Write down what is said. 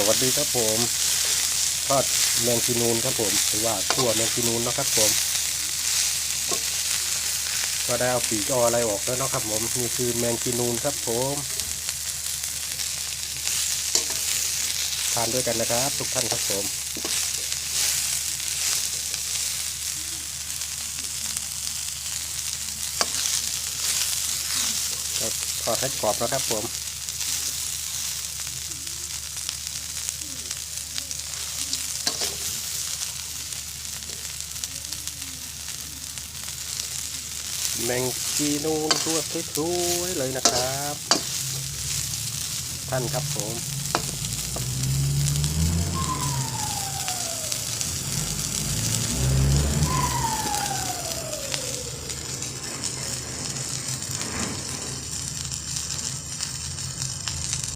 สวัสดีครับผมทอดแมงกีนูนครับผมหรือว่าขั่วแมงกีนูนนะครับผม ก็ได้เอาปีกออะไรออกแล้วนะครับผมนี่คือแมงกีนูนครับผมทานด้วยกันนะครับ ทุกท่านครับผมทอดให้กรอบนะครับผม แมงจีนูนตัวสวยๆเลยนะครับ ท่านครับผม